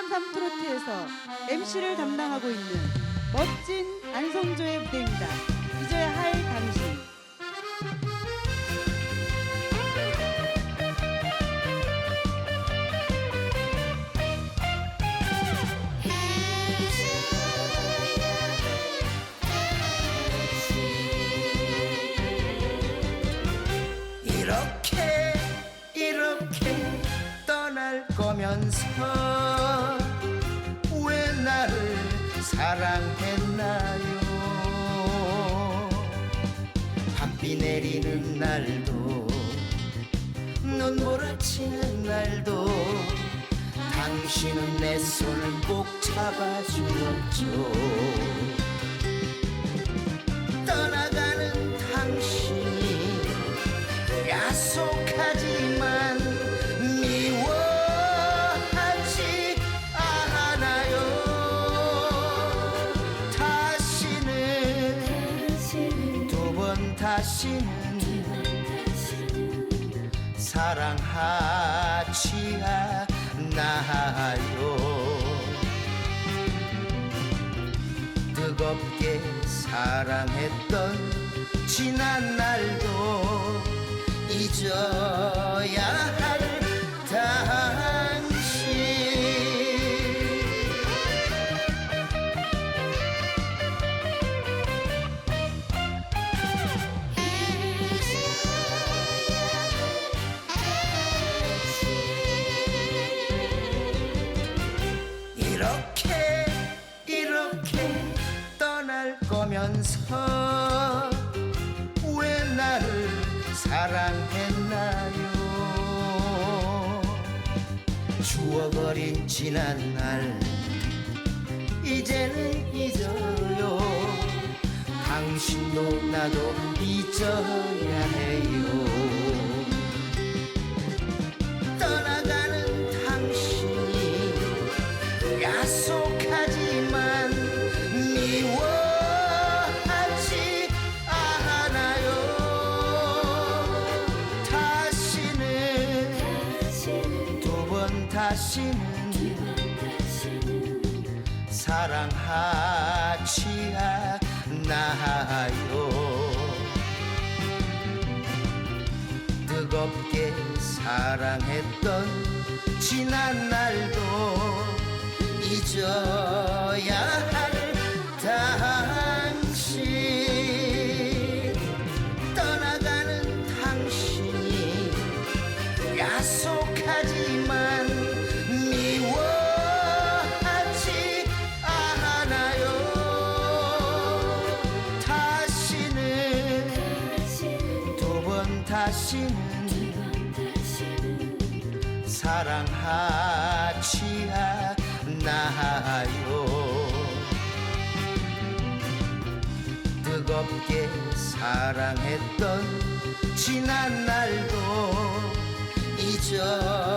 한라산 트로트에서 MC를 담당하고 있는 멋진 안성조의 무대입니다. 잊어야 할 당신. 이렇게 이렇게 떠날 거면서 사랑했나요? 밤비 내리는 날도 눈보라 치는 날도 당신은 내 손을 꼭 잡아주었죠. 떠나가는 당신이 미워하지 다시는 사랑하지 않아요. 뜨겁게 사랑했던 지난 날도 이렇게 이렇게 떠날 거면서 왜 나를 사랑했나요? 추억어린 지난 날 이제는 잊어요. 당신도 나도 잊어야 해요. 떠나가 야속하지만 미워하지 않아요. 다시는 두 번 다시는 사랑하지 않아요. 뜨겁게 사랑했던 지난 날도 잊어야 할 당신. 떠나가는 당신이 야속하지만 미워하지 않아요. 다시는 두 번 다시는 사랑하지 않 아요. 뜨겁게 사랑했던 지난 날도 잊어